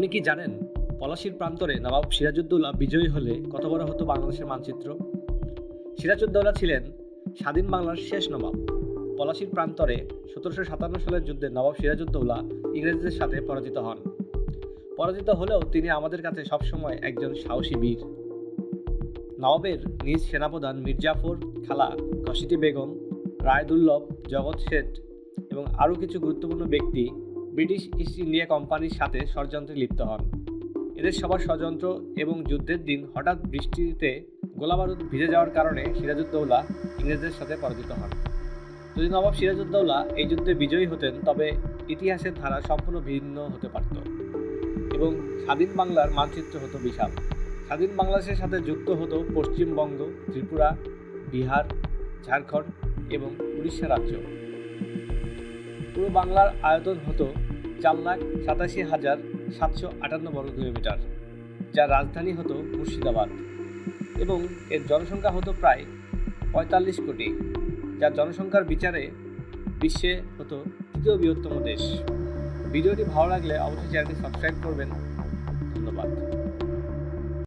আপনি কি জানেন পলাশির প্রান্তরে নবাব সিরাজউদ্দৌলা বিজয়ী হলে কত বড় হতো বাংলাদেশের মানচিত্র? সিরাজউদ্দৌলা ছিলেন স্বাধীন বাংলার শেষ নবাব। পলাশির প্রান্তরে সতেরোশো সাতান্ন সালের যুদ্ধে নবাব সিরাজউদ্দৌলা ইংরেজদের সাথে পরাজিত হন। পরাজিত হলেও তিনি আমাদের কাছে সবসময় একজন সাহসী বীর। নবাবের নিজ সেনাপ্রধান মির্জাফর খালা ঘসিটি বেগম, রায়দুল্লভ জগৎ শেঠ এবং আরও কিছু গুরুত্বপূর্ণ ব্যক্তি ব্রিটিশ ইস্ট ইন্ডিয়া কোম্পানির সাথে ষড়যন্ত্রে লিপ্ত হন। এদের সবার ষড়যন্ত্র এবং যুদ্ধের দিন হঠাৎ বৃষ্টিতে গোলাবারুদ ভিজে যাওয়ার কারণে সিরাজউদ্দৌলা ইংরেজদের সাথে পরাজিত হন। যদি নবাব সিরাজউদ্দৌলা এই যুদ্ধে বিজয়ী হতেন, তবে ইতিহাসের ধারা সম্পূর্ণ ভিন্ন হতে পারত এবং স্বাধীন বাংলার মানচিত্র হতো বিশাল। স্বাধীন বাংলাদেশের সাথে যুক্ত হতো পশ্চিমবঙ্গ, ত্রিপুরা, বিহার, ঝাড়খণ্ড এবং উড়িষ্যা রাজ্য। পুরো বাংলার আয়তন হতো চার লাখ সাতাশি হাজার সাতশো আটান্ন বর্গ কিলোমিটার, যার রাজধানী হতো মুর্শিদাবাদ। এবং এর জনসংখ্যা হতো প্রায় পঁয়তাল্লিশ কোটি, যার জনসংখ্যার বিচারে বিশ্বে হতো তৃতীয় বৃহত্তম দেশ। ভিডিওটি ভালো লাগলে অবশ্যই চ্যানেলটি সাবস্ক্রাইব করবেন।